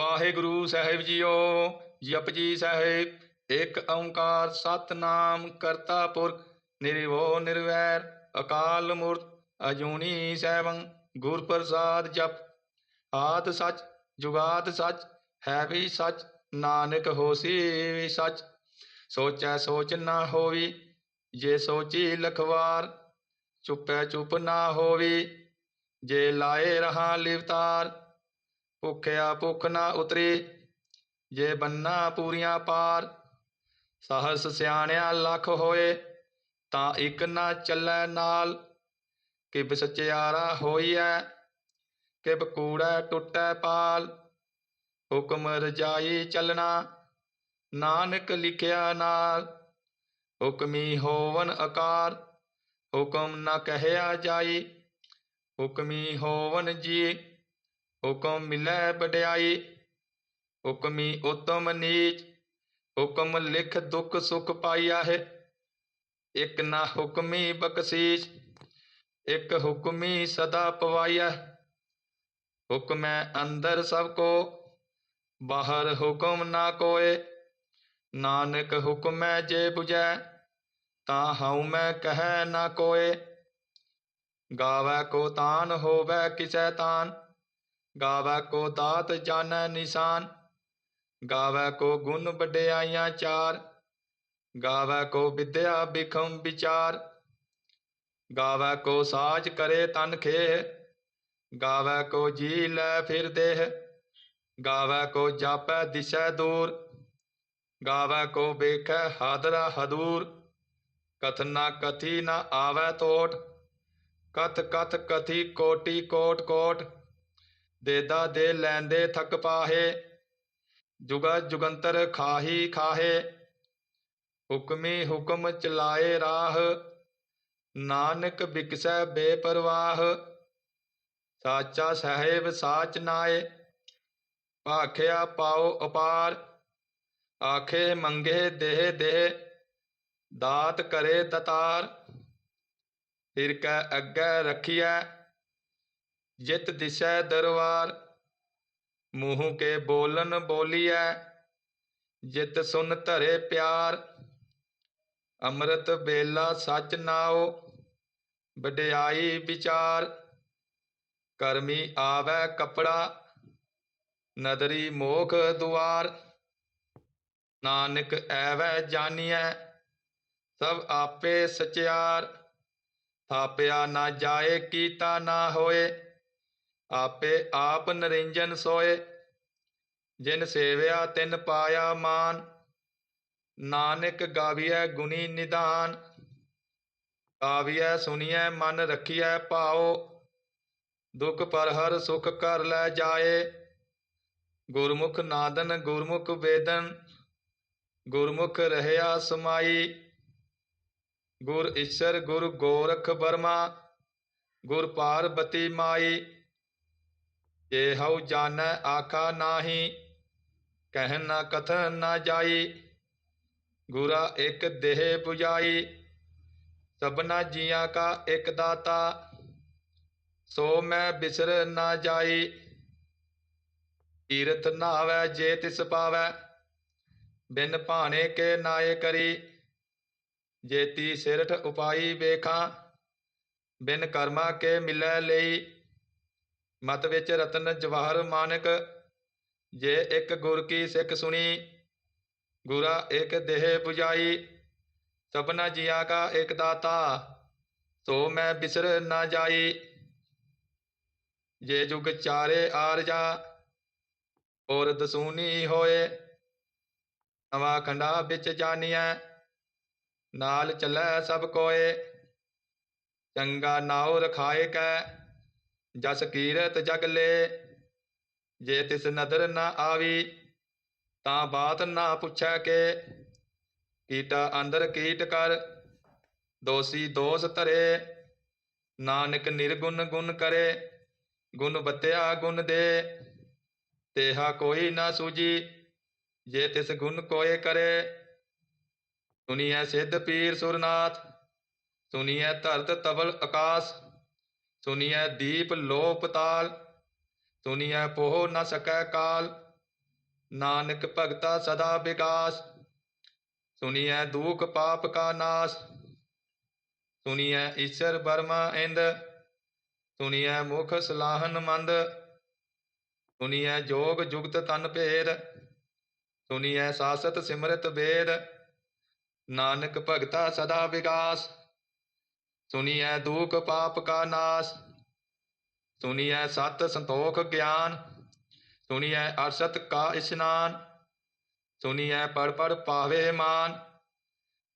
ਵਾਹਿਗੁਰੂ ਸਾਹਿਬ ਜੀਓ ਜਪਜੀ ਸਾਹਿਬ, ਇੱਕ ਓੰਕਾਰ ਸਤਨਾਮ ਕਰਤਾ ਪੁਰਖ ਨਿਰਭਉ ਨਿਰਵੈਰ, ਅਕਾਲ ਮੂਰਤ, ਅਜੂਨੀ ਸੈਭੰ ਗੁਰ ਪ੍ਰਸਾਦ ਜਪ। ਆਦ ਸਚ ਜੁਗਾਤ ਸੱਚ, ਹੈ ਵੀ ਸੱਚ, ਨਾਨਕ ਹੋਸੀ ਵੀ ਸੱਚ। ਸੋਚੈ ਸੋਚ ਨਾ ਹੋਵੀ, ਜੇ ਸੋਚੀ ਲਖਵਾਰ, ਚੁੱਪੈ ਚੁੱਪ ਨਾ ਹੋਵੀ, ਜੇ ਲਾਏ ਰਹਾ ਲਿਵਤਾਰ ਭੁਖਿਆ ਭੁੱਖ ਨਾ ਉਤਰੀ, ਜੇ ਬੰਨਾ ਪੂਰੀਆਂ ਪਾਰ। ਸਹਸ ਸਿਆਣਿਆ ਲੱਖ ਹੋਏ, ਤਾਂ ਇੱਕ ਨਾ ਚੱਲੈ ਨਾਲ। ਕਿਬ ਸਚਿਆਰਾ ਹੋਈਐ, ਕਿਬ ਕੂੜੈ ਟੁੱਟੈ ਪਾਲ। ਹੁਕਮ ਰਜਾਈ ਚੱਲਣਾ, ਨਾਨਕ ਲਿਖਿਆ ਨਾਲ। ਹੁਕਮੀ ਹੋਵਨ ਆਕਾਰ ਹੁਕਮ ਨਾ ਕਹਿਆ ਜਾਈ। ਹੁਕਮੀ ਹੋਵਨ ਜੀ ਹੁਕਮ ਮਿਲੈ ਵਡਿਆਈ, ਹੁਕਮੀ ਉਤਮ ਨੀਚ, ਹੁਕਮ ਲਿਖ ਦੁਖ ਸੁਖ ਪਾਈਆ ਹੈ ਇਕ ਨਾ ਹੁਕਮੀ ਬਖਸ਼ੀਸ਼, ਇਕ ਹੁਕਮੀ ਸਦਾ ਪਵਾਈਆ ਹੁਕਮੈ ਅੰਦਰ ਸਭ ਕੋ, ਬਾਹਰ ਹੁਕਮ ਨਾ ਕੋਏ। ਨਾਨਕ ਹੁਕਮੈ ਜੇ 부ਜੈ ਤਾਂ ਹਉ ਮੈਂ ਕਹੈ ਨਾ ਕੋਏ। ਗਾਵੈ ਕੋ ਤਾਨ, ਹੋਵੈ ਕਿਸੈ ਤਾਨ। ਗਾਵੈ ਕੋ ਦਾਤ ਜਾਣੈ ਨਿਸ਼ਾਨ, ਗਾਵੈ ਕੋ ਗੁਣ ਵਡਿਆਈਆਂ ਚਾਰ, ਗਾਵੈ ਕੋ ਵਿਦਿਆ ਬਿਖਮ ਵਿਚਾਰ, ਗਾਵੈ ਕੋ ਸਾਜ ਕਰੇ ਤਨ ਖੇ ਗਾਵੈ ਕੋ ਜੀ ਲੈ ਫਿਰ ਦੇਹ, ਗਾਵੈ ਕੋ ਜਾਪੈ ਦਿਸੈ ਦੂਰ, ਗਾਵੈ ਕੋ ਵੇਖੈ ਹਾਦਰਾ ਹਦੂਰ, ਕਥ ਨਾ ਕਥੀ ਨਾ ਆਵੈ ਤੋਟ, ਕਥ ਕਥ ਕਥੀ ਕੋਟੀ ਕੋਟ ਕੋਟ ਦੇਦਾ ਦੇ ਲੈਂਦੇ ਥਕ ਪਾਹੇ, ਜੁਗਾ ਜੁਗੰਤਰ ਖਾਹੀ ਖਾਹੇ। ਹੁਕਮੀ ਹੁਕਮ ਚਲਾਏ ਰਾਹ, ਨਾਨਕ ਬਿਕਸੈ ਬੇਪਰਵਾਹ। ਸਾਚਾ ਸਾਹਿਬ ਸਾਚ ਨਾਏ, ਭਾਖਿਆ ਪਾਓ ਅਪਾਰ। ਆਖੇ ਮੰਗੇ ਦੇਹ ਦੇਹ, ਦਾਤ ਕਰੇ ਦਤਾਰ ਫਿਰ ਕੈ ਅੱਗੇ ਰਖੀਐ ਜਿਤ ਦਿਸੈ ਦਰਬਾਰ ਮੂੰਹ ਕੇ ਬੋਲਨ ਬੋਲੀਐ, ਜਿਤ ਸੁਨ ਧਰੇ ਪਿਆਰ, ਅੰਮ੍ਰਿਤ ਬੇਲਾ ਸਚ ਨਾਉ, ਵਡਿਆਈ ਵਿਚਾਰ, ਕਰਮੀ ਆਵੈ ਕਪੜਾ, ਨਦਰੀ ਮੋਖ ਦੁਆਰ, ਨਾਨਕ ਐਵੈ ਜਾਣੀਐ ਸਭ ਆਪੇ ਸਚਿਆਰ, ਥਾਪਿਆ ਨਾ ਜਾਏ, ਕੀਤਾ ਨਾ ਹੋਏ। ਆਪੇ ਆਪ ਨਰਿੰਜਨ ਸੋਏ, ਜਿਨ ਸੇਵਿਆ ਤਿਨ ਪਾਇਆ ਮਾਨ, ਨਾਨਕ ਗਾਵੀਐ ਗੁਣੀ ਨਿਦਾਨ, ਗਾਵੀਐ ਸੁਣੀਐ ਮਨ ਰਖੀਐ ਭਾਉ, ਦੁਖ ਪਰ ਹਰ ਸੁਖ ਕਰ ਲੈ ਜਾਏ, ਗੁਰਮੁਖ ਨਾਦਨ ਗੁਰਮੁਖ ਵੇਦਨ, ਗੁਰਮੁਖ ਰਹਿਆ ਸਮਾਈ, ਗੁਰ ਈਸ਼ਰ ਗੁਰ ਗੋਰਖ ਬਰਮਾ, ਗੁਰ ਪਾਰਬਤੀ ਮਾਈ। ਜੇ ਹਉ ਜਾਣੈ ਆਖਾ ਨਾਹੀ ਕਹਿ ਨਾ ਕਥਨ ਨਾ ਜਾਈ, ਗੁਰਾ ਇੱਕ ਦੇਹ 부ਜਾਈ ਸਭਨਾ ਜੀਆਂ ਕਾ ਇੱਕ ਦਾਤਾ, ਸੋ ਮੈਂ ਬਿਸਰ ਨਾ ਜਾਈ। ਤੀਰਥ ਨਾਵੈ ਜੇ ਤਿਸ ਪਾਵੈ, ਬਿਨ ਭਾਣੇ ਕੇ ਨਾਏ ਕਰੀ। ਜੇਤੀ ਸਿਰਠ ਉਪਾਈ ਵੇਖਾਂ, ਬਿਨ ਕਰਮਾ ਕੇ ਮਿਲੈ ਲਈ। ਮਤ ਵਿੱਚ ਰਤਨ ਜਵਾਹਰ ਮਾਨਕ, ਜੇ ਇੱਕ ਗੁਰ ਕੀ ਸਿੱਖ ਸੁਣੀ, ਗੁਰਾ ਇੱਕ ਦੇਹ 부ਜਾਈ ਸਭਨਾ ਜੀਆਂ ਕਾ ਇੱਕ ਦਾਤਾ, ਸੋ ਮੈਂ ਬਿਸਰ ਨਾ ਜਾਈ। ਜੇ ਜੁਗ ਚਾਰੇ ਆਰਜਾ ਔਰ ਦਸੂਨੀ ਹੋਏ, ਨਵਾਂ ਖੰਡਾ ਵਿੱਚ ਜਾਣੀਐ ਨਾਲ ਚੱਲੈ ਸਭ ਕੋਏ, ਚੰਗਾ ਨਾਉ ਰਖਾਏ ਕੈ ਜਸ ਕੀਰਤ ਜਗ ਲੈ, ਜੇ ਤਿਸ ਨਦਰ ਨਾ ਆਵੀ, ਤਾਂ ਬਾਤ ਨਾ ਪੁੱਛੈ ਕੇ। ਕੀਟਾ ਅੰਦਰ ਕੀਟ ਕਰ, ਦੋਸੀ ਦੋਸ ਧਰੇ। ਨਾਨਕ ਨਿਰਗੁਣ ਗੁਣ ਕਰੇ, ਗੁਣ ਬਤਿਆ ਗੁਣ ਦੇ। ਤੇਹਾ ਕੋਈ ਨਾ ਸੂਜੀ ਜੇ ਤਿਸ ਗੁਣ ਕੋਏ ਕਰੇ। ਸੁਨੀਐ ਸਿੱਧ ਪੀਰ ਸੁਰਨਾਥ, ਸੁਨੀਐ ਧਰਤ ਤਵਲ ਆਕਾਸ ਸੁਨੀਐ ਦੀਪ ਲੋਪ ਤਾਲ, ਸੁਨੀਐ ਪੋਹ ਨ ਸਕੈ ਕਾਲ। ਨਾਨਕ ਭਗਤਾ ਸਦਾ ਵਿਕਾਸ, ਸੁਨੀਐ ਦੁਖ ਪਾਪ ਕਾ ਨਾਸ। ਸੁਨੀਐ ਈਸ਼ਰ ਬਰਮਾ ਇੰਦ, ਸੁਨੀਐ ਮੁਖ ਸਲਾਹਨ ਮੰਦ। ਸੁਨੀਐ ਜੋਗ ਜੁਗਤ ਤਨ ਭੇਦ, ਸੁਨੀਐ ਸਾਸਤ ਸਿਮਰਤ ਵੇਦ। ਨਾਨਕ ਭਗਤਾ ਸਦਾ ਵਿਕਾਸ। ਸੁਨੀਐ ਦੁਖ ਪਾਪ ਕਾ ਨਾਸ ਸੁਨੀਐ ਸਤ ਸੰਤੋਖ ਗਿਆਨ ਸੁਨੀਐ ਅਰਸਤ ਕਾ ਇਸ਼ਨਾਨ ਸੁਨੀਐ ਪੜ ਪੜ ਪਾਵੇ ਮਾਨ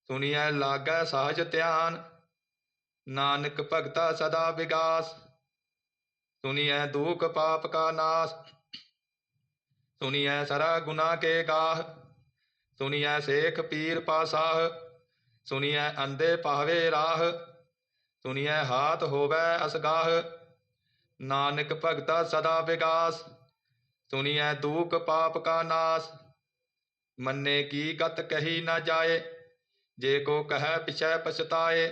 ਸੁਨੀਐ ਲਾਗੈ ਸਹਜ ਧਿਆਨ, ਨਾਨਕ ਭਗਤਾ ਸਦਾ ਵਿਗਾਸ ਸੁਨੀਐ ਦੁਖ ਪਾਪ ਕਾ ਨਾਸ ਸੁਨੀਐ ਸਰਾ ਗੁਨਾ ਕੇ ਗਾਹ ਸੁਨੀਐ ਸੇਖ ਪੀਰ ਪਾਸਾਹ ਸੁਨੀਐ ਅੰਦੇ ਪਾਵੇ ਰਾਹ ਸੁਨੀਐ ਹਾਥ ਹੋਵੇ ਅਸਗਾਹ, ਨਾਨਕ ਭਗਤਾ ਸਦਾ ਵਿਗਾਸ, ਸੁਨੀਐ ਦੂਖ ਪਾਪ ਕਾ ਨਾਸ। ਮੰਨੇ ਕੀ ਗਤ ਕਹੀ ਨਾ ਜਾਏ, ਜੇ ਕੋ ਕਹੈ ਪਿਛੈ ਪਛਤਾਏ,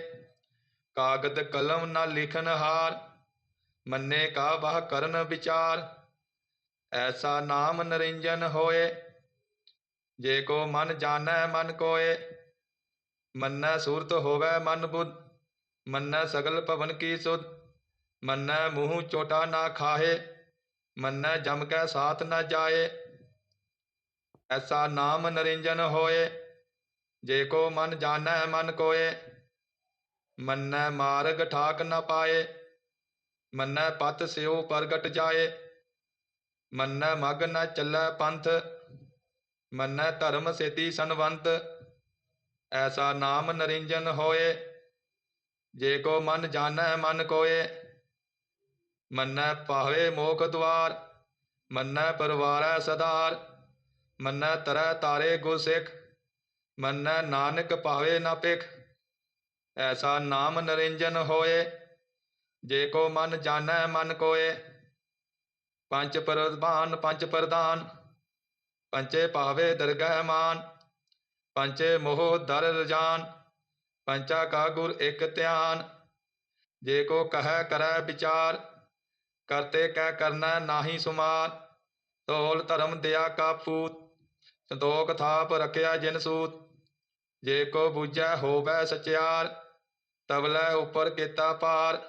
ਕਾਗਦ ਕਲਮ ਨਾ ਲਿਖਨ ਹਾਰ, ਮੰਨੇ ਕਾ ਵਾਹ ਕਰਨ ਵਿਚਾਰ। ਐਸਾ ਨਾਮ ਨਰਿੰਜਨ ਹੋਏ, ਜੇ ਕੋ ਮਨ ਜਾਣੈ ਮਨ ਕੋਏ, ਮੰਨੈ ਸੂਰਤ ਹੋਵੇ ਮਨ ਬੁੱਧ। ਮੰਨੈ ਸਗਲ ਭਵਨ ਕੀ ਸੁਧ, ਮੰਨੈ ਮੂੰਹ ਚੋਟਾ ਨਾ ਖਾਹੇ, ਮੰਨੈ ਜਮ ਕੈ ਸਾਥ ਨ ਜਾਏ। ਐਸਾ ਨਾਮ ਨਰਿੰਜਨ ਹੋਏ, ਜੇ ਕੋ ਮਨ ਜਾਣੈ ਮਨ ਕੋਏ। ਮੰਨੈ ਮਾਰਗ ਠਾਕ ਨ ਪਾਏ, ਮੰਨੈ ਪਤ ਸਿਉ ਪ੍ਰਗਟ ਜਾਏ। ਮੰਨੈ ਮਗ ਨ ਚੱਲੈ ਪੰਥ, ਮੰਨੈ ਧਰਮ ਸੇਤੀ ਸੰਵੰਤ। ਐਸਾ ਨਾਮ ਨਰਿੰਜਨ ਹੋਏ ਜੇ ਕੋ ਮਨ ਜਾਣੈ, ਮਨ ਕੋਏ, ਮੰਨੈ ਪਾਵੇ ਮੋਖ ਦੁਆਰ, ਮੰਨੈ ਪਰਵਾਰੈ ਸਦਾਰ ਮੰਨੈ ਤਰੈ ਤਾਰੇ ਗੁਰਸਿੱਖ ਮੰਨੈ ਨਾਨਕ ਪਾਵੇ ਨਾ ਪਿਖ ਐਸਾ ਨਾਮ ਨਰਿੰਜਨ ਹੋਏ, ਜੇ ਕੋ ਮਨ ਜਾਣੈ, ਮਨ ਕੋਏ। ਪੰਜ ਪ੍ਰਧਾਨ ਪੰਜ ਪ੍ਰਧਾਨ ਪੰਚੇ ਪਾਵੇ ਦਰਗਹਿ ਮਾਨ ਪੰਚੇ ਮੋਹ ਦਰ ਰਜਾਨ। ਪੰਚਾ ਕਾ ਗੁਰ ਇਕ ਧਿਆਨ, ਜੇ ਕੋ ਕਹੈ ਕਰੈ ਵਿਚਾਰ, ਕਰਤੇ ਕਹਿ ਕਰਨਾ ਨਾਹੀ ਸੁਮਾਰ ਤੋਲ ਧਰਮ ਦਿਆ ਕਾ ਪੂਤ ਸੰਤੋਖ ਥਾਪ ਰਖਿਆ ਜਿਨ ਸੂਤ, ਜੇ ਕੋ ਬੂਝੈ ਹੋਵੈ ਸਚਿਆਰ ਤਬਲੇ ਉਪਰ ਕੀਤਾ ਪਾਰ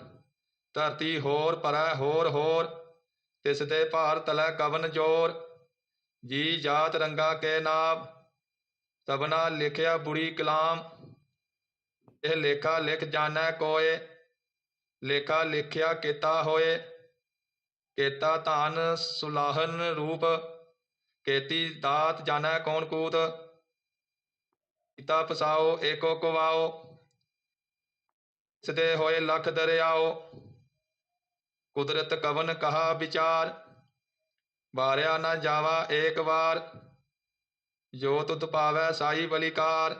ਧਰਤੀ ਹੋਰ ਪਰੈ ਹੋਰ ਹੋਰ, ਤਿਸ ਦੇ ਭਾਰ ਤਲੈ ਕਵਨ ਜੋਰ, ਜੀ ਜਾਤ ਰੰਗਾ ਕੇ ਨਾਮ ਸਭਨਾ ਲਿਖਿਆ ਬੁਰੀ ਕਲਾਮ ਇਹ ਲੇਖਾ ਲਿਖ ਜਾਣੈ ਕੋਏ, ਲੇਖਾ ਲਿਖਿਆ ਕੀਤਾ ਹੋਏ, ਕੇਤਾ ਧਾਨ ਸੁਲਾਹਨ ਰੂਪ, ਕੇਤੀ ਦਾਤ ਜਾਣੈ ਕੌਣ ਕੂਤ ਪਿਤਾ ਪਸਾਓ ਏਕੋ ਕਵਾਓ ਸਦੇ ਹੋਏ ਲਖ ਦਰਿਆਓ, ਕੁਦਰਤ ਕਵਨ ਕਹਾ ਵਿਚਾਰ, ਵਾਰਿਆ ਨਾ ਜਾਵਾ ਏਕ ਵਾਰ ਜੋ ਤੁਤ ਪਾਵੈ ਸਾਈ ਬਲਿਕਾਰ।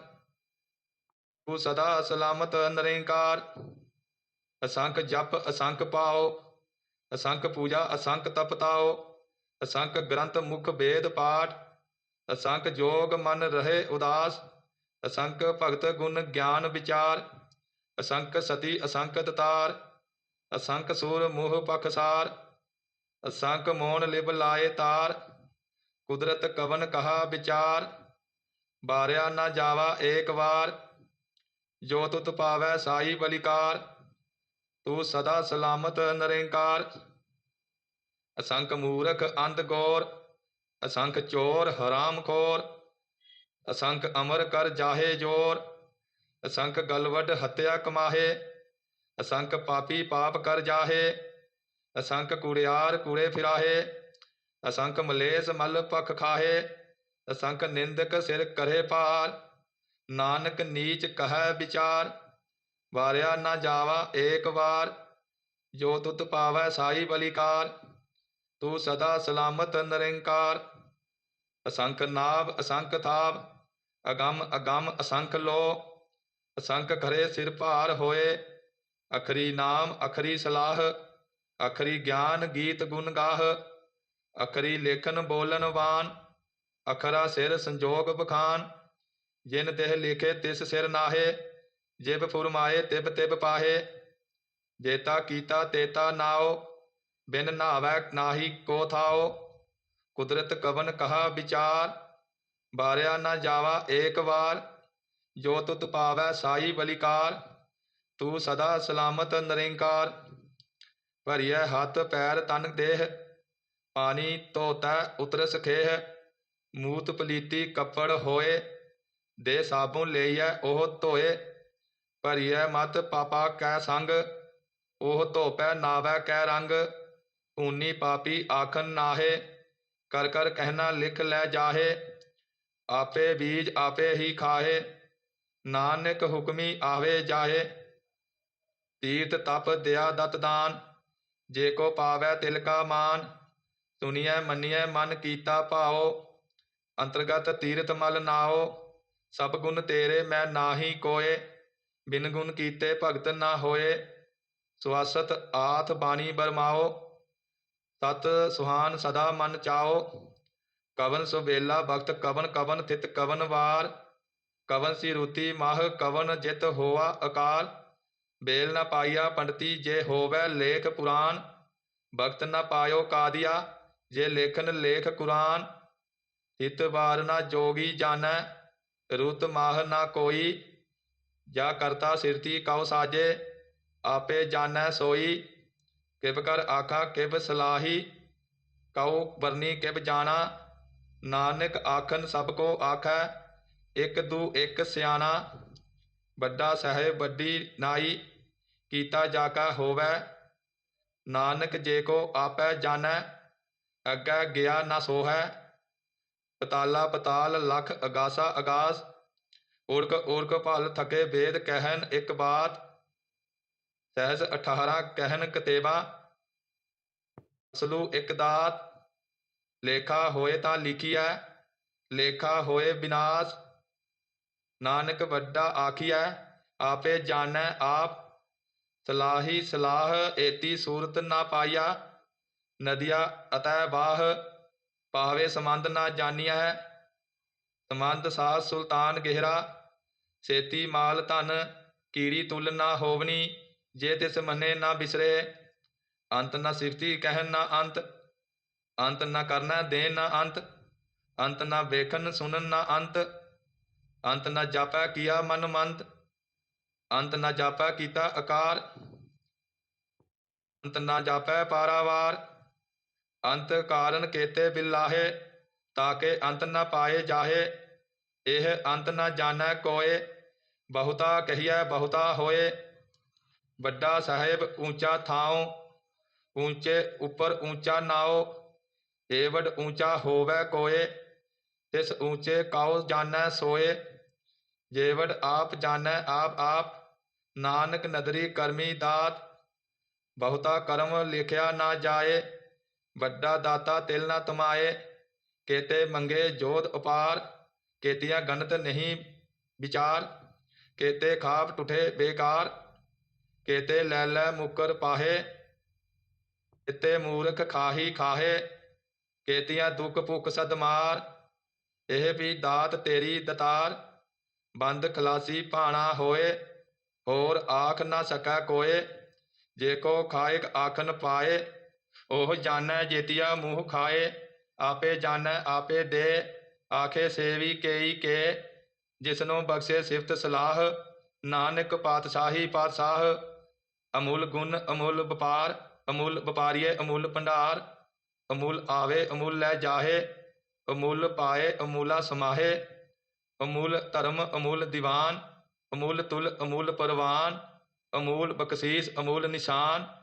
ਤੂੰ ਸਦਾ ਸਲਾਮਤ ਨਿਰੰਕਾਰ। ਅਸੰਖ ਜਪ, ਅਸੰਖ ਪਾਓ। ਅਸੰਖ ਪੂਜਾ, ਅਸੰਖ ਤਪਤਾਓ ਅਸੰਖ ਗ੍ਰੰਥ, ਮੁਖ ਵੇਦ ਪਾਠ। ਅਸੰਖ ਜੋਗ ਮਨ ਰਹੇ ਉਦਾਸ। ਅਸੰਖ ਭਗਤ ਗੁਣ ਗਿਆਨ ਵਿਚਾਰ। ਅਸੰਖ ਸਤੀ, ਅਸੰਖ ਦਤਾਰ। ਅਸੰਖ ਸੂਰ ਮੋਹ ਪਖਸਾਰ ਅਸੰਖ ਮੋਨ ਲਿਬ ਲਾਏ ਤਾਰ। ਕੁਦਰਤ ਕਵਨ ਕਹਾ ਵਿਚਾਰ। ਬਾਰਿਆ ਨਾ ਜਾਵਾ ਏਕ ਵਾਰ। ਜੋ ਤੁਤ ਪਾਵੈ ਸਾਈ ਬਲਿਕਾਰ, ਤੂੰ ਸਦਾ ਸਲਾਮਤ ਨਿਰੰਕਾਰ। ਅਸੰਖ ਮੂਰਖ ਅੰਧ ਗੋਰ, ਅਸੰਖ ਚੋਰ ਹਰਾਮ ਖੋਰ। ਅਸੰਖ ਅਮਰ ਕਰ ਜਾਹੇ ਜੋਰ, ਅਸੰਖ ਗਲਵਡ ਹੱਤਿਆ ਕਮਾਹੇ। ਅਸੰਖ ਪਾਪੀ ਪਾਪ ਕਰ ਜਾਹੇ, ਅਸੰਖ ਕੁੜਿਆਰ ਕੁੜੇ ਫਿਰਾਹੇ। ਅਸੰਖ ਮਲੇਸ ਮਲ ਪਖ ਖਾਹੇ, ਅਸੰਖ ਨਿੰਦਕ ਸਿਰ ਕਰੇ ਪਾਰ ਨਾਨਕ ਨੀਚ ਕਹੈ ਵਿਚਾਰ, ਵਾਰਿਆ ਨਾ ਜਾਵਾ ਏਕ ਵਾਰ, ਜੋ ਤੁਤ ਪਾਵੈ ਸਾਈ ਬਲਿਕਾਰ, ਤੂੰ ਸਦਾ ਸਲਾਮਤ ਨਿਰੰਕਾਰ। ਅਸੰਖ ਨਾਭ ਅਸੰਖ ਥਾਵ, ਅਗੰਮ ਅਗੰਮ ਅਸੰਖ ਲੋ, ਅਸੰਖ ਖਰੇ ਸਿਰ ਭਾਰ ਹੋਏ। ਅਖਰੀ ਨਾਮ, ਅਖਰੀ ਸਲਾਹ, ਅਖਰੀ ਗਿਆਨ ਗੀਤ ਗੁਣ ਗਾਹ, ਅਖਰੀ ਲੇਖਨ ਬੋਲਨ ਵਾਨ, ਅਖਰਾ ਸਿਰ ਸੰਜੋਗ ਬਖਾਨ ਜਿਨ ਤਿਹ ਲਿਖੇ ਤਿਸ ਸਿਰ ਨਾਹੇ ਜਿਬ ਫੁਰਮਾਏ ਤਿਬ ਤਿਬ ਪਾਹੇ। ਜੇਤਾ ਕੀਤਾ ਤੇਤਾ ਨਾਓ ਬਿਨ ਨਾਵੈ ਨਾਹੀ ਕੋ ਥਾਓ ਕੁਦਰਤ ਕਵਨ ਕਹਾ ਵਿਚਾਰ, ਬਾਰਿਆ ਨਾ ਜਾਵਾ ਏਕ ਵਾਰ। ਜੋ ਤੁਤ ਪਾਵੈ ਸਾਈ ਬਲਿਕਾਰ, ਤੂੰ ਸਦਾ ਸਲਾਮਤ ਨਿਰੰਕਾਰ। ਭਰੀਐ ਹੱਥ ਪੈਰ ਤਨ ਦੇਹ, ਪਾਣੀ ਧੋਤੈ ਉਤਰਸ ਖੇਹ। ਮੂਤ ਪਲੀਤੀ ਕੱਪੜ ਹੋਏ ਦੇ ਸਾਬੁਨ ਲਈਐ ਉਹ ਧੋਏ, ਭਰੀਐ ਮਤ, ਪਾਪਾ ਕੈ ਸੰਗ, ਉਹ ਧੋਪੈ, ਨਾਵੈ ਕੈ ਰੰਗ, ਊਨੀ ਪਾਪੀ ਆਖਨ ਨਾਹੇ, ਕਰ ਕਰ ਕਹਿਣਾ ਲਿਖ ਲੈ ਜਾਹੇ, ਆਪੇ ਬੀਜ ਆਪੇ ਹੀ ਖਾਹੇ, ਨਾਨਕ ਹੁਕਮੀ ਆਵੇ ਜਾਹੇ, ਤੀਰਥ ਤਪ ਦਿਆ ਦਤ ਦਾਨ, ਜੇ ਕੋ ਪਾਵੈ ਤਿਲ ਕਾ ਮਾਨ, ਸੁਣੀਐ ਮੰਨੀਐ ਮਨ ਕੀਤਾ ਭਾਓ ਅੰਤਰਗਤ ਤੀਰਥ ਮਲ ਨਾਓ ਸਭ ਗੁਣ ਤੇਰੇ, ਮੈਂ ਨਾਹੀ ਕੋਏ, ਬਿਨ ਗੁਣ ਕੀਤੇ ਭਗਤ ਨਾ ਹੋਏ। ਸੁਆਸਤ ਆਥ ਬਾਣੀ ਬਰਮਾਓ, ਤਤ ਸੁਹਾਨ ਸਦਾ ਮਨ ਚਾਓ। ਕਵਨ ਸੁਬੇਲਾ ਭਗਤ, ਕਵਨ ਕਵਨ ਥਿਤ ਕਵਨ ਵਾਰ। ਕਵਨ ਸੀ ਰੁਤੀ ਮਾਹ, ਕਵਨ ਜਿਤ ਹੋਆ ਅਕਾਲ। ਬੇਲ ਨਾ ਪਾਇਆ ਪੰਡਤੀ, ਜੇ ਹੋਵੈ ਲੇਖ ਪੁਰਾਨ। ਭਗਤ ਨਾ ਪਾਇਓ ਕਾਦੀਆ, ਜੇ ਲੇਖਨ ਲੇਖ ਕੁਰਾਨ। ਹਿਤ ਵਾਰ ਨਾ ਜੋਗੀ ਜਾਣੈ ਰੁਤ ਮਾਹ ਨਾ ਕੋਈ, ਜਾ ਕਰਤਾ ਸਿਰਤੀ ਕਉ ਸਾਜੇ, ਆਪੇ ਜਾਣੈ ਸੋਈ। ਕਿਬ ਕਰ ਆਖਾ ਕਿਬ ਸਲਾਹੀ, ਕਉ ਵਰਨੀ ਕਿਬ ਜਾਣਾ। ਨਾਨਕ ਆਖਨ, ਸਭ ਕੋ ਆਖੈ, ਇੱਕ ਦੂ ਇਕ ਸਿਆਣਾ। ਵੱਡਾ ਸਹਿਬ ਵੱਡੀ ਨਾਈ, ਕੀਤਾ ਜਾ ਕਾ ਹੋਵੈ। ਨਾਨਕ ਜੇ ਕੋ ਆਪੈ ਜਾਣੈ, ਅੱਗੇ ਗਿਆ ਨਾ ਸੋਹੈ। ਪਤਾਲਾ, ਪਤਾਲ, ਲਖ, ਅਗਾਸਾ, ਅਗਾਸ। ਓੜਕ ਓੜਕ ਭਲ, ਥਕੇ ਵੇਦ ਕਹਿਨ ਇੱਕ ਬਾਤ। ਸਹਿਜ 18 ਕਹਿਨ ਕਤੇਵਾ ਅਸਲੂ, ਇੱਕ ਦਾਤ। ਲੇਖਾ ਹੋਏ ਤਾਂ ਲਿਖੀਐ, ਲੇਖਾ ਹੋਏ ਵਿਨਾਸ਼ ਨਾਨਕ ਵੱਡਾ ਆਖੀਐ, ਆਪੇ ਜਾਣੈ ਆਪ। ਸਲਾਹੀ ਸਲਾਹ, ਏਤੀ ਸੂਰਤ ਨਾ ਪਾਈਆ ਨਦੀਆ ਅਤੈ ਬਾਹ ਪਾਵੇ ਸਮੰਦ ਨਾ ਜਾਣੀਐ ਸਮੰਦ ਸਾਹ ਸੁਲਤਾਨ ਗਹਿਰਾ, ਸੇਤੀ ਮਾਲ ਧਨ ਕੀੜੀ ਤੁਲ ਨਾ ਹੋਵਨੀ, ਜੇ ਤਿਸ ਮੰਨੇ ਨਾ ਬਿਸਰੇ, ਅੰਤ ਨਾ ਸਿਫਤੀ ਕਹਿਨ ਨਾ ਅੰਤ ਅੰਤ ਨਾ ਕਰਨਾ ਦੇਨ ਨਾ ਅੰਤ ਅੰਤ ਨਾ ਵੇਖਨ ਸੁਨਨ ਨਾ ਅੰਤ ਅੰਤ ਨਾ ਜਾਪੈ ਕੀਆ ਮਨ ਮੰਤ, ਅੰਤ ਨਾ ਜਾਪੈ ਕੀਤਾ ਆਕਾਰ ਅੰਤ ਨਾ ਜਾਪੈ ਪਾਰਾਵਾਰ ਅੰਤ ਕਾਰਨ ਕੇਤੇ ਬਿਲਾਹੇ ਤਾਕੇ ਅੰਤ ਨਾ ਪਾਏ ਜਾਹੇ। ਇਹ ਅੰਤ ਨਾ ਜਾਣੈ ਕੋਏ, ਬਹੁਤਾ ਕਹੀਐ ਬਹੁਤਾ ਹੋਏ। ਵੱਡਾ ਸਾਹਿਬ ਊਂਚਾ ਥਾਉ, ਊਂਚੇ ਉੱਪਰ ਊਂਚਾ ਨਾਉ ਏਵਡ ਊਂਚਾ ਹੋਵੈ ਕੋਏ। ਤਿਸ ਊਂਚੇ ਕਾਉ ਜਾਣੈ ਸੋਏ ਜੇਵਡ ਆਪ ਜਾਣੈ ਆਪ ਆਪ, ਨਾਨਕ ਨਦਰੀ ਕਰਮੀ ਦਾਤ। ਬਹੁਤਾ ਕਰਮ ਲਿਖਿਆ ਨਾ ਜਾਏ ਵੱਡਾ ਦਾਤਾ ਤਿਲ ਨਾ ਤਮਾਏ, ਕੇਤੇ ਮੰਗੇ ਜੋਧ ਉਪਾਰ, ਕੇਤੀਆਂ ਗਨਤ ਨਹੀਂ ਵਿਚਾਰ, ਕੇਤੇ ਖਾਪ ਟੁਠੇ ਬੇਕਾਰ, ਕੇਤੇ ਲੈ ਲੈ ਮੁਕਰ ਪਾਹੇ, ਇਤੇ ਮੂਰਖ ਖਾਹੀ ਖਾਹੇ, ਕੇਤੀਆਂ ਦੁੱਖ ਭੁੱਖ ਸਦਮਾਰ ਇਹ ਵੀ ਦਾਤ ਤੇਰੀ ਦਤਾਰ, ਬੰਦ ਖਲਾਸੀ ਭਾਣਾ ਹੋਏ, ਹੋਰ ਆਖ ਨਾ ਸਕੈ ਕੋਏ, ਜੇ ਕੋ ਖਾਇਕ ਆਖਨ ਪਾਏ ਉਹ ਜਾਣੈ ਜੇਤੀਆ ਮੂੰਹ ਖਾਏ, ਆਪੇ ਜਾਣੈ, ਆਪੇ ਦੇ। ਆਖੇ, ਸੇਵੀ ਕੇਈ ਕੇ, ਜਿਸਨੂੰ ਬਖਸ਼ੇ ਸਿਫਤ ਸਲਾਹ। ਨਾਨਕ ਪਾਤਸ਼ਾਹੀ ਪਾਤਸ਼ਾਹ, ਅਮੁੱਲ ਗੁਣ, ਅਮੁੱਲ ਵਪਾਰ, ਅਮੁੱਲ ਵਪਾਰੀਏ, ਅਮੁੱਲ ਭੰਡਾਰ। ਅਮੁੱਲ ਆਵੇ, ਅਮੁੱਲ ਲੈ ਜਾਹੇ, ਅਮੁੱਲ ਪਾਏ, ਅਮੁੱਲਾ ਸਮਾਹੇ। ਅਮੁੱਲ ਧਰਮ, ਅਮੁੱਲ ਦੀਵਾਨ, ਅਮੁੱਲ ਤੁਲ, ਅਮੁੱਲ ਪਰਵਾਨ। ਅਮੂਲ ਬਖਸ਼ੀਸ, ਅਮੂਲ ਨਿਸ਼ਾਨ।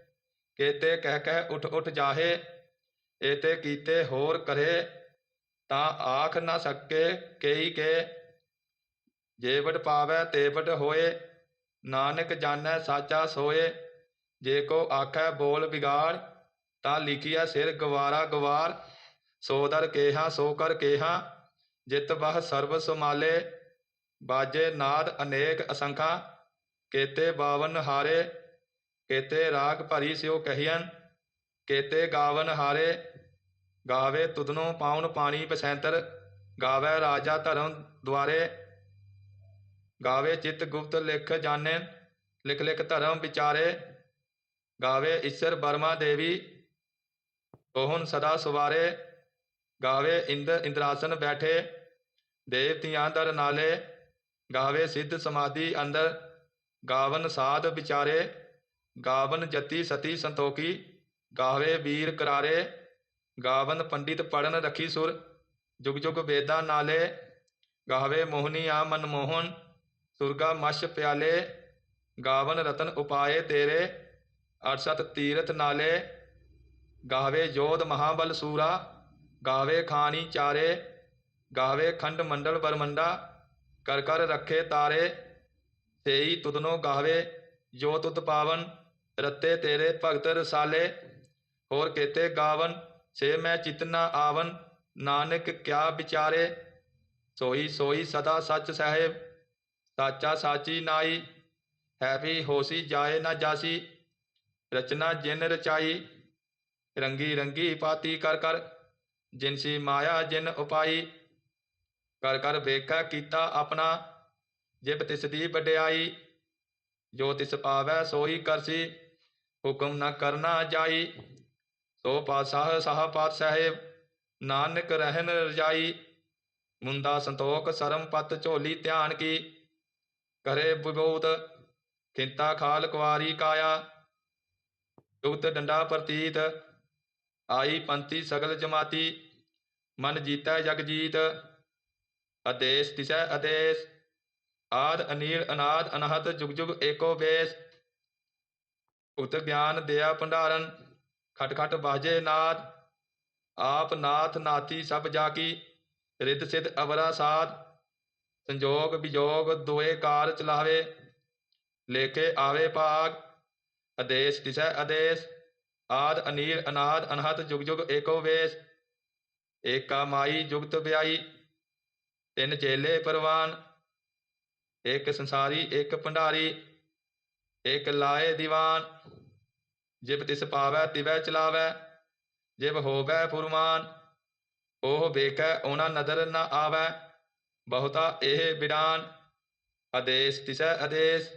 ਕੇਤੇ ਕਹਿ ਕਹਿ ਉਠ ਉਠ ਜਾਹੇ, ਏਤੇ ਕੀਤੇ ਹੋਰ ਕਰੇ, ਤਾਂ ਆਖ ਨਾ ਸਕੇ ਕੇਈ ਕੇ। ਜੇਵਟ ਪਾਵੈ ਤੇਵਟ ਹੋਏ, ਨਾਨਕ ਜਾਣੈ ਸਾਚਾ ਸੋਏ। ਜੇ ਕੋ ਆਖੈ ਬੋਲ ਵਿਗਾੜ, ਤਾਂ ਲਿਖਿਆ ਸਿਰ ਗਵਾਰਾ ਗਵਾਰ। ਸੋ ਦਰ ਕੇਹਾ, ਸੋ ਕਰ ਕੇਹਾ, ਜਿਤ ਬਹ ਸਰਬ ਸੁਮਾਲੇ ਬਾਜੇ ਨਾਦ ਅਨੇਕ ਅਸੰਖਾ, ਕੇਤੇ ਬਾਵਨ ਹਾਰੇ। ਕੇਤੇ ਰਾਗ ਭਰੀ ਸਿਓ ਕਹੀਨ ਕੇਤੇ ਗਾਵਨ ਹਾਰੇ, ਗਾਵੇ ਤੁਧਨੋ ਪਾਉਨ ਪਾਣੀ ਪਸੈਂਤਰ ਗਾਵੇ ਰਾਜਾ ਧਰਮ ਦੁਆਰੇ, ਗਾਵੇ ਚਿਤ ਗੁਪਤ ਲਿਖ ਜਾਣੇ, ਲਿਖ ਲਿਖ ਧਰਮ ਵਿਚਾਰੇ, ਗਾਵੇ ਈਸ਼ਰ ਬਰਮਾ ਦੇਵੀ ਤੋਹਨ ਸਦਾ ਸੁਵਾਰੇ, ਗਾਵੇ ਇੰਦਰ ਇੰਦਰਾਸਨ ਬੈਠੇ ਦੇਵਤਿਆਂ ਦਰ ਨਾਲੇ, ਗਾਵੇ ਸਿੱਧ ਸਮਾਧੀ ਅੰਦਰ, ਗਾਵਨ ਸਾਧ ਵਿਚਾਰੇ ਗਾਵਨ ਜਤੀ ਸਤੀ ਸੰਤੋਖੀ, ਗਾਵੇ ਵੀਰ ਕਰਾਰੇ, ਗਾਵਨ ਪੰਡਿਤ ਪੜਨ ਰਖੀ ਸੁਰ, ਜੁਗ ਜੁਗ ਵੇਦਾਂ ਨਾਲੇ, ਗਾਵੇ ਮੋਹਨੀ ਆ ਮਨਮੋਹਨ ਸੁਰਗਾ ਮਸ਼ ਪਿਆਲੇ, ਗਾਵਨ ਰਤਨ ਉਪਾਏ ਤੇਰੇ, ਅਰਸਤ ਤੀਰਥ ਨਾਲੇ, ਗਾਵੇ ਜੋਧ ਮਹਾਬਲ ਸੂਰਾ, ਗਾਵੇ ਖਾਨੀ ਚਾਰੇ, ਗਾਵੇ ਖੰਡ ਮੰਡਲ ਬਰਮੰਡਾ ਕਰ ਕਰ ਰੱਖੇ ਤਾਰੇ, ਸੇਈ ਤੁਧਨੋ ਗਾਵੇ ਜੋ ਤੁਧ ਪਾਵਨ ਰੱਤੇ ਤੇਰੇ ਭਗਤ ਰਸਾਲੇ, ਹੋਰ ਕੇਤੇ ਗਾਵਨ ਸੇ ਮੈਂ ਚਿਤਨਾ ਆਵਨ, ਨਾਨਕ ਕਿਆ ਵਿਚਾਰੇ? ਸੋਈ ਸੋਈ ਸਦਾ ਸੱਚ ਸਹਿਬ, ਸਾਚਾ ਸਾਚੀ ਨਾਈ ਹੈ ਵੀ ਹੋਸੀ ਜਾਏ ਨਾ ਜਾਸੀ, ਰਚਨਾ ਜਿਨ ਰਚਾਈ, ਰੰਗੀ ਰੰਗੀ ਪਾਤੀ ਕਰ ਕਰ ਜਿਨਸੀ ਮਾਇਆ ਜਿਨ ਉਪਾਈ, ਕਰ ਕਰ ਵੇਖਾ ਕੀਤਾ ਆਪਣਾ, ਜਿਬ ਤਿਸ ਦੀ ਵਡਿਆਈ ਜੋ ਤਿਸ ਪਾਵੈ ਸੋਈ ਕਰਸੀ, ਹੁਕਮ ਨਾ ਕਰਨਾ ਜਾਈ। ਸੋ ਪਾਤਸ਼ਾਹ ਸਾਹ ਪਾਤ ਸਾਹਿਬ, ਨਾਨਕ ਰਹਿਨ ਰਜਾਈ। ਮੁੰਦਾ ਸੰਤੋਖ ਸਰਮ ਪਤ ਝੋਲੀ ਧਿਆਨ ਕੀ। ਕਰੇ ਵਿਬੋਧ ਖਿੰਤਾ ਖਾਲ ਕੁਵਾਰੀ ਕਾਇਆ। ਜੁਗਤ ਡੰਡਾ ਪ੍ਰਤੀਤ, ਆਈ ਪੰਤੀ ਸਗਲ ਜਮਾਤੀ। ਮਨ ਜੀਤੈ ਜਗ ਜੀਤ, ਆਦੇਸ਼ ਤਿਸੈ ਆਦੇਸ਼। ਆਦ ਅਨੀਲ ਅਨਾਦ ਅਨਹਤ ਜੁਗ ਜੁਗ ਏਕੋ ਵੇਸ। ਉਤ ਗਿਆਨ ਦਿਆ ਭੰਡਾਰਨ, ਖਟ ਖਟ ਬਾਜੇ ਨਾਦ। ਆਪ ਨਾਥ ਨਾਤੀ ਸਭ ਜਾ ਕੀ ਰਿੱਧ ਸਿਧ ਅਵਰਾ ਸਾਧ ਸੰਜੋਗ ਵਿਜੋਗ ਦੋਏ ਕਾਰ ਚਲਾਵੇ, ਲੇਖੇ ਆਵੇ ਭਾਗ। ਆਦੇਸ਼ ਤਿਸੈ ਆਦੇਸ਼, ਆਦ ਅਨੀਲ ਅਨਾਦ ਅਨਹਤ ਜੁਗ ਜੁਗ ਏਕੋ ਵੇਸ। ਏਕਾ ਮਾਈ ਜੁਗਤ ਵਿਆਈ, ਤਿੰਨ ਚੇਲੇ ਪਰਵਾਨ। ਇੱਕ ਸੰਸਾਰੀ, ਇੱਕ ਭੰਡਾਰੀ, ਇੱਕ ਲਾਏ ਦੀਵਾਨ। ਜਿਬ ਤਿਸ ਪਾਵੈ, ਤਿਵੈ ਚਲਾਵੈ, ਜਿਬ ਹੋਵੈ ਫੁਰਮਾਨ, ਉਹ ਵੇਖੈ, ਉਹਨਾਂ ਨਦਰ ਨਾ ਆਵੈ, ਬਹੁਤਾ ਇਹ ਬਿਡਾਨ। ਆਦੇਸ਼ ਤਿਸੈ ਆਦੇਸ਼,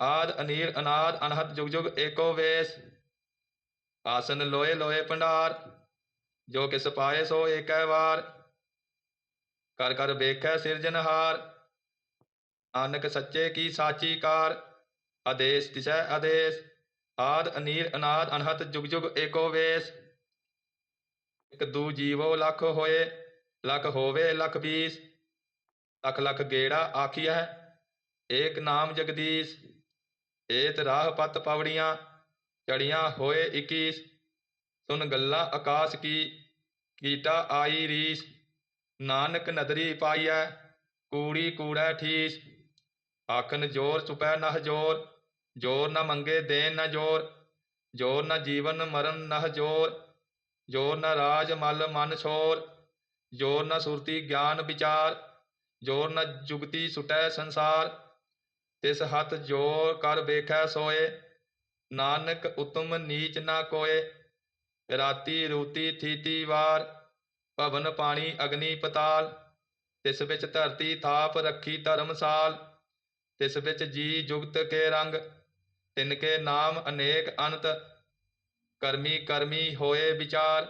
ਆਦ ਅਨੀਰ, ਅਨਾਦ ਅਨਹਤ ਜੁਗ ਜੁਗ ਏਕੋ ਵੇਸ। ਆਸਨ ਲੋਏ ਲੋਏ ਭੰਡਾਰ, ਜੋ ਕਿਸ ਪਾਏ ਸੋ ਏਕੈ ਵਾਰ। ਕਰ ਕਰ ਵੇਖੈ ਸਿਰਜਨਹਾਰ ਅਨਕ ਸੱਚੇ ਕੀ ਸਾਚੀ ਕਾਰ ਆਦੇਸ਼ ਤਿਸੈ ਆਦੇਸ਼, ਆਦ ਅਨੀਰ ਅਨਾਦ ਅਨਹਤ ਜੁਗ ਜੁਗ ਏਕੋ ਵੇਸ। ਇਕ ਦੂ ਜੀਵੋ ਲੱਖ ਹੋਏ, ਲਖ ਹੋਵੇ ਲੱਖ ਬੀਸ। ਲੱਖ ਲੱਖ ਗੇੜਾ ਆਖੀਐ, ਏਕ ਨਾਮ ਜਗਦੀਸ਼। ਏਤ ਰਾਹ ਪਤ ਪਵੜੀਆਂ, ਚੜੀਆਂ ਹੋਏ 21 ਸੁਨ ਗੱਲਾਂ ਆਕਾਸ਼ ਕੀ, ਕੀਟਾ ਆਈ ਰੀਸ। ਨਾਨਕ ਨਦਰੀ ਪਾਈਐ, ਕੂੜੀ ਕੂੜੈ ਠੀਸ। ਆਖਨ ਜੋਰ ਚੁਪੈ ਨਹ ਜੋਰ ਜੋਰ ਨਾ ਮੰਗੇ ਦੇਨ ਨਾ ਜੋਰ ਜੋਰ ਨਾ ਜੀਵਨ ਮਰਨ ਨਹ ਜੋਰ ਜੋਰ ਨਾ ਰਾਜ ਮਲ ਮਨ ਛੋਰ, ਜੋਰ ਨਾ ਸੁਰਤੀ ਗਿਆਨ ਵਿਚਾਰ, ਜੋਰ ਨਾ ਜੁਗਤੀ ਸੁਟੈ ਸੰਸਾਰ, ਤਿਸ ਹੱਥ ਜੋਰ ਕਰ ਵੇਖੈ ਸੋਏ, ਨਾਨਕ ਉਤਮ ਨੀਚ ਨਾ ਕੋਏ, ਰਾਤੀ ਰੂਤੀ ਥੀਤੀ ਵਾਰ, ਭਵਨ ਪਾਣੀ ਅਗਨੀ ਪਤਾਲ, ਤਿਸ ਵਿੱਚ ਧਰਤੀ ਥਾਪ ਰੱਖੀ ਧਰਮਸਾਲ ਤਿਸ ਵਿੱਚ ਜੀ ਜੁਗਤ ਕੇ ਰੰਗ, ਤਿਨ ਕੇ ਨਾਮ ਅਨੇਕ ਅਨੰਤ, ਕਰਮੀ ਕਰਮੀ ਹੋਏ ਵਿਚਾਰ,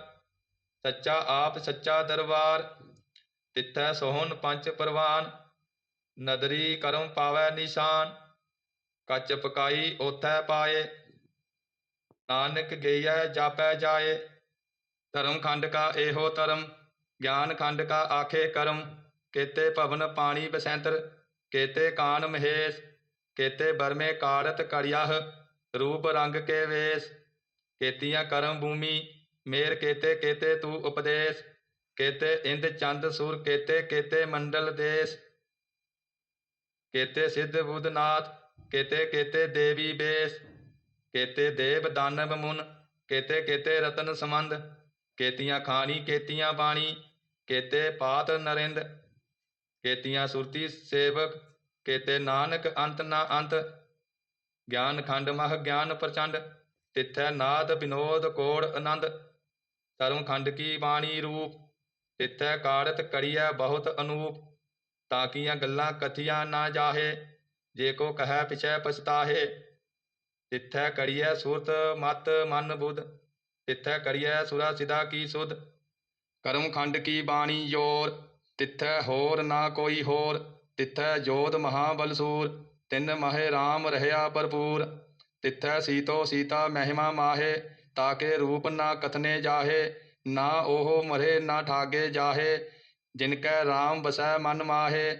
ਸੱਚਾ ਆਪ ਸੱਚਾ ਦਰਬਾਰ, ਤਿੱਥੈ ਸੋਹਣ ਪੰਜ ਪਰਵਾਨ, ਨਦਰੀ ਕਰਮ ਪਾਵੈ ਨਿਸ਼ਾਨ, ਕੱਚ ਪਕਾਈ ਓਥੈ ਪਾਏ, ਨਾਨਕ ਗਈਐ ਜਾਪੈ ਜਾਏ, ਧਰਮ ਖੰਡ ਕਾ ਇਹੋ ਧਰਮ, ਗਿਆਨ ਖੰਡ ਕਾ ਆਖੇ ਕਰਮ, ਕੇਤੇ ਭਵਨ ਪਾਣੀ ਬਸੈਂਤਰ ਕੇਤੇ ਕਾਨ ਮਹੇਸ਼, ਕੇਤੇ ਬਰਮੇ ਕਾੜਤ ਕੜਿਆਹ, ਰੂਪ ਰੰਗ ਕੇ ਵੇਸ। ਕੇਤੀਆਂ ਕਰਮ ਭੂਮੀ, ਮੇਰ ਕੇਤੇ ਕੇਤੇ ਤੂ ਉਪਦੇਸ਼। ਕੇਤੇ ਇੰਦ ਚੰਦ ਸੂਰ, ਕੇਤੇ ਕੇਤੇ ਮੰਡਲ ਦੇਸ। ਕੇਤੇ ਸਿੱਧ ਬੁੱਧਨਾਥ ਕੇਤੇ ਕੇਤੇ ਦੇਵੀ ਬੇਸ। ਕੇਤੇ ਦੇਵ ਦਾਨਵ ਮੁਨ, ਕੇਤੇ ਕੇਤੇ ਰਤਨ ਸਮੰਦ ਕੇਤੀਆਂ ਖਾਣੀ, ਕੇਤੀਆਂ ਬਾਣੀ, ਕੇਤੇ ਪਾਤ ਨਰਿੰਦ। ਕੇਤੀਆਂ ਸੁਰਤੀ ਸੇਵਕ ਕੇਤੇ ਨਾਨਕ ਅੰਤ ਨਾ ਅੰਤ, ਗਿਆਨ ਖੰਡ ਮਹ ਗਿਆਨ ਪ੍ਰਚੰਡ, ਤਿੱਥੈ ਨਾਦ ਵਿਨੋਦ ਕੋੜ ਆਨੰਦ। ਧਰਮ ਖੰਡ ਕੀ ਬਾਣੀ ਰੂਪ, ਤਿੱਥੈ ਕਾਰਤ ਕੜੀਐ ਬਹੁਤ ਅਨੂਪ। ਤਾਂ ਕੀਆਂ ਗੱਲਾਂ ਕਥੀਆਂ ਨਾ ਜਾਹੇ, ਜੇ ਕੋ ਕਹੈ ਪਿਛੈ ਪਛਤਾਹੇ। ਤਿੱਥੈ ਕੜੀਐ ਸੁਰਤ ਮਤ ਮਨ ਬੁੱਧ, ਤਿੱਥੈ ਕਰੀਐ ਸੁਰਾ ਸਿਦਾ ਕੀ ਸੁਧ। ਕਰਮ ਖੰਡ ਕੀ ਬਾਣੀ ਜੋਰ ਤਿਥੈ ਹੋਰ ਨਾ ਕੋਈ ਹੋਰ, ਤਿਥੈ ਜੋਧ ਮਹਾਬਲ ਸੂਰ, ਤਿਨ ਮਹੇ ਰਾਮ ਰਹਿਆ ਭਰਪੂਰ। ਤਿਥੈ ਸੀਤੋ ਸੀਤਾ ਮਹਿਮਾ ਮਾਹੇ, ਤਾਕੇ ਰੂਪ ਨਾ ਕਥਨੇ ਜਾਹੇ, ਨਾ ਉਹ ਮਰੇ ਨਾ ਠਾਗੇ ਜਾਹੇ ਜਿਨ ਕੈ RAM ਬਸੈ ਮਨ ਮਾਹੇ।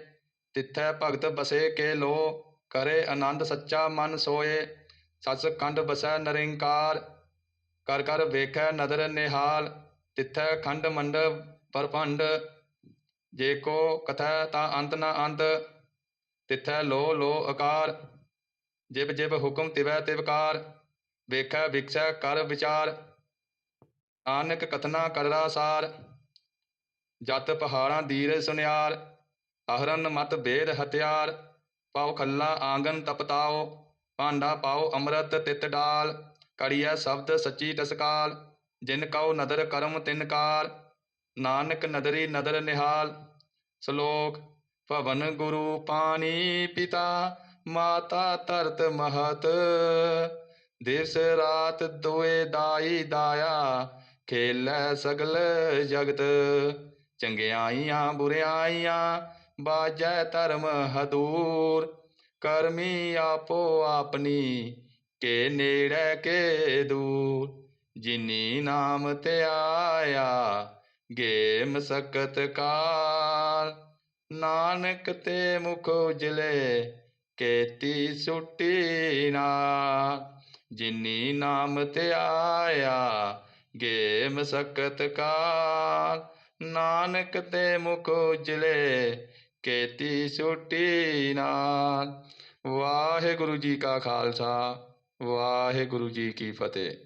ਤਿਥੈ ਭਗਤ ਬਸੇ ਕੇ ਲੋ, ਕਰੇ ਆਨੰਦ ਸੱਚਾ ਮਨ ਸੋਏ। ਸਚ ਖੰਡ ਬਸੈ ਨਰਿੰਕਾਰ, ਕਰ ਕਰ ਵੇਖੈ ਨਦਰ ਨਿਹਾਲ। ਤਿਥੈ ਖੰਡ ਮੰਡ ਪਰਪੰਡ ਜੇ ਕੋ ਕਥੈ ਤਾਂ ਅੰਤ ਨਾ ਅੰਤ, ਤਿਥੈ ਲੋ ਲੋ ਆਕਾਰ ਜਿਬ ਜਿਬ ਹੁਕਮ ਤਿਵੈ ਤਿਵਕਾਰ ਵੇਖੈ ਵਿਖਸੈ ਕਰ ਵਿਚਾਰ। ਆਨਕ ਕਥਨਾ ਕਰੜਾ ਸਾਰ, ਜਤ ਪਹਾੜਾਂ ਦੀਰ ਸੁਨਿਆਰ। ਅਹਰਨ ਮਤ ਬੇਦ ਹਥਿਆਰ ਪਾਉ ਖੱਲਾ ਆਂਗਨ ਤਪਤਾਓ। ਭਾਂਡਾ ਪਾਉ ਅੰਮ੍ਰਿਤ ਤਿਤ ਡਾਲ, ਕੜੀਐ ਸ਼ਬਦ ਸੱਚੀ ਟਸਕਾਲ। ਜਿਨ ਕਉ ਨਦਰ ਕਰਮ ਤਿਨ ਕਾਰ। ਨਾਨਕ ਨਦਰੀ ਨਦਰ ਨਿਹਾਲ, ਸ਼ਲੋਕ ਭਵਨ ਗੁਰੂ ਪਾਣੀ ਪਿਤਾ, ਮਾਤਾ ਧਰਤ ਮਹਤ। ਦਿਵਸ ਰਾਤ ਦੋਏ ਦਾਈ ਦਾਇਆ, ਖੇਲੈ ਸਗਲ ਜਗਤ। ਚੰਗਿਆਈਆਂ ਬੁਰਿਆਈਆਂ, ਬਾਜੈ ਧਰਮ ਹਦੂਰ। ਕਰਮੀ ਆਪੋ ਆਪਣੀ, ਕੇ ਨੇੜੇ ਕੇ ਦੂਰ। ਜਿਨੀ ਨਾਮ ਤੇ ਆਇਆ ਗੇ ਮਸਕਤ ਕਾਲ ਨਾਨਕ ਤੇ ਮੁਖ ਉਜਲੇ ਕੇਤੀ ਸੁਟੀ ਨਾਲ ਜਿਨੀ ਨਾਮ ਤੇ ਆਇਆ ਗੇ ਮਸਕਤ ਕਾਲ ਨਾਨਕ ਤੇ ਮੁਖ ਉਜਲੇ ਕੇਤੀ ਸੁਟੀ ਨਾਲ ਵਾਹਿਗੁਰੂ ਜੀ ਕਾ ਖਾਲਸਾ, ਵਾਹਿਗੁਰੂ ਜੀ ਕੀ ਫਤਿਹ।